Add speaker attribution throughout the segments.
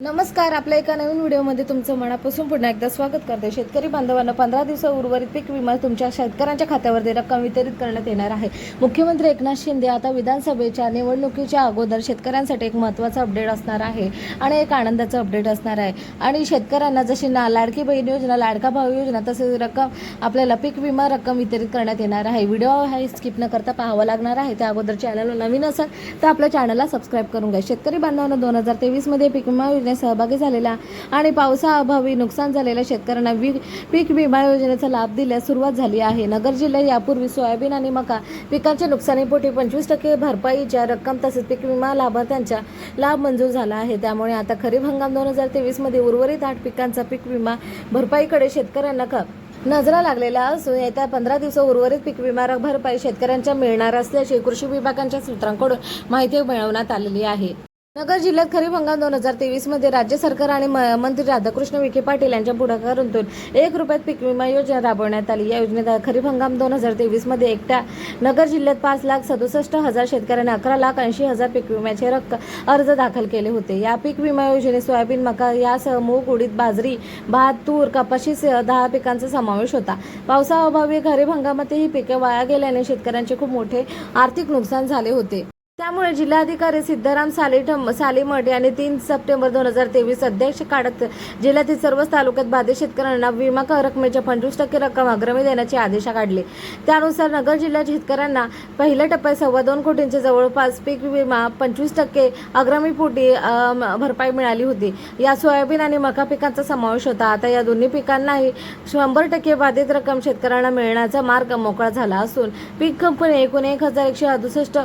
Speaker 1: नमस्कार आपल्या एका नवीन व्हिडिओमध्ये तुमचं मनापासून पुन्हा एकदा स्वागत करते. शेतकरी बांधवांना पंधरा दिवस उर्वरित पीक विमा तुमच्या शेतकऱ्यांच्या खात्यावरती रक्कम वितरित करण्यात येणार आहे. मुख्यमंत्री एकनाथ शिंदे आता विधानसभेच्या निवडणुकीच्या अगोदर शेतकऱ्यांसाठी एक महत्त्वाचा अपडेट असणार आहे आणि एक आनंदाचा अपडेट असणार आहे. आणि शेतकऱ्यांना जशी ना लाडकी बहीण योजना लाडका भाऊ योजना तसेच रक्कम आपल्याला पीक विमा रक्कम वितरित करण्यात येणार आहे. व्हिडिओ हा स्किप न करता पाहावा लागणार आहे. त्या अगोदर चॅनलला नवीन असेल तर आपल्या चॅनलला सबस्क्राईब करून घ्या. शेतकरी बांधवांना दोन हजार तेवीसमध्ये पीक विमा योजनेत सहभागी झालेल्या आणि पावसाअभावी नुकसान झालेल्या शेतकऱ्यांना वी पीक विमा योजनेचा लाभ दिल्यास सुरुवात झाली आहे. नगर जिल्ह्यात यापूर्वी सोयाबीन आणि मका पिकांच्या नुकसानीपोटी पंचवीस टक्के भरपाईच्या रक्कम तसेच पीक विमा लाभार्थ्यांचा लाभ मंजूर झाला आहे. त्यामुळे आता खरीप हंगाम दोन हजार तेवीसमध्ये उर्वरित आठ पिकांचा पीक विमा भरपाईकडे शेतकऱ्यांना क नजरा लागलेला असून येत्या पंधरा दिवस उर्वरित पीक विमा भरपाई शेतकऱ्यांच्या मिळणार असल्याची कृषी विभागांच्या सूत्रांकडून माहिती मिळवण्यात आलेली आहे. नगर जिल्ह्यात खरीप हंगाम दोन हजार तेवीसमध्ये राज्य सरकार आणि म- मंत्री राधाकृष्ण विखे पाटील यांच्या पुढाकारातून एक रुपयात पीक विमा योजना राबवण्यात आली. या योजनेत खरीप हंगाम दोन हजार तेवीसमध्ये एकट्या नगर जिल्ह्यात पाच लाख सदुसष्ट हजार शेतकऱ्यांनी अकरा लाख ऐंशी हजार पीक विम्याचे रक्कम अर्ज दाखल केले होते. या पीक विमा योजनेत सोयाबीन मका यासह मूग उडीद बाजरी भात तूर कपाशीसह दहा पिकांचा समावेश होता. पावसाअभावी खरीप हंगामातही पिके वाया गेल्याने शेतकऱ्यांचे खूप मोठे आर्थिक नुकसान झाले होते. त्यामुळे जिल्हाधिकारी सिद्धाराम सालीठम सालीमठ यांनी तीन सप्टेंबर दोन हजार तेवीस अध्यक्ष काढत जिल्ह्यातील सर्वच तालुक्यात बाधित शेतकऱ्यांना विमा रकमेच्या पंचवीस टक्के रक्कम अग्रमी देण्याचे आदेश काढले. त्यानुसार नगर जिल्ह्यात शेतकऱ्यांना पहिल्या टप्प्यात सव्वा दोन कोटींचे जवळपास पीक विमा पंचवीस टक्के अग्रमीपोटी पोटी भरपाई मिळाली होती. या सोयाबीन आणि मका पिकांचा समावेश होता. आता या दोन्ही पिकांनाही शंभर टक्के बाधित रक्कम शेतकऱ्यांना मिळण्याचा मार्ग मोकळा झाला असून पीक कंपनी एकूण एक हजार एकशे अडुसष्ट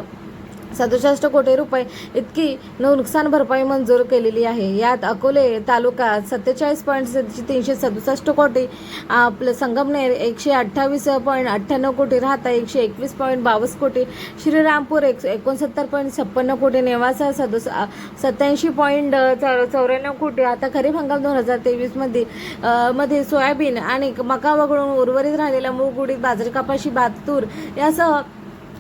Speaker 1: सदुसष्ट कोटी रुपये इतकी न नुकसान भरपाई मंजूर केलेली आहे. यात अकोले तालुका सत्तेचाळीस पॉईंट तीनशे सदुसष्ट कोटी आपलं संगमनेर एकशे अठ्ठावीस पॉईंट अठ्ठ्याण्णव कोटी राहता एकशे एकवीस पॉईंट बावीस कोटी श्रीरामपूर एक एकोणसत्तर पॉईंट छप्पन्न कोटी नेवासा सदुस सत्याऐंशी पॉईंट चौऱ्याण्णव कोटी आता खरीप हंगाम दोन हजार तेवीसमध्ये मध्ये सोयाबीन आणि मका वगळून उर्वरित राहिलेला मूग उडीद बाजरी कपाशी बाततूर यासह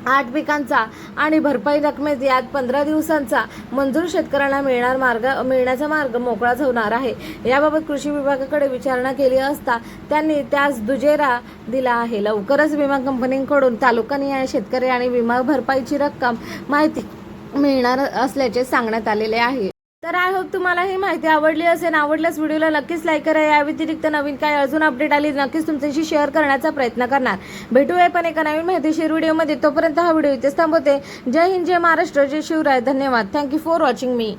Speaker 1: आठ पिकांचा आणि भरपाई रकमेत यात पंधरा दिवसांचा मंजूर शेतकऱ्यांना मिळणार मार्ग मिळण्याचा मार्ग मोकळाच होणार आहे. याबाबत कृषी विभागाकडे विचारणा केली असता त्यांनी त्यास दुजेरा दिला आहे. लवकरच विमा कंपनीकडून तालुकानिहाय शेतकरी आणि विमा भरपाईची रक्कम माहिती मिळणार असल्याचे सांगण्यात आलेले आहे. तर आय होप तुम्हाला ही माहिती आवडली असेल आवडल्यास व्हिडिओला नक्कीच लाईक करा. या व्यतिरिक्त नवीन काय अजून अपडेट आली नक्कीच तुमच्याशी शेअर करण्याचा प्रयत्न करणार. भेटूया पण एका नवीन माहितीशीर व्हिडिओमध्ये. तोपर्यंत हा व्हिडिओ इथेच थांबवते. जय हिंद जय महाराष्ट्र जय शिवराय. धन्यवाद. Thank you for watching me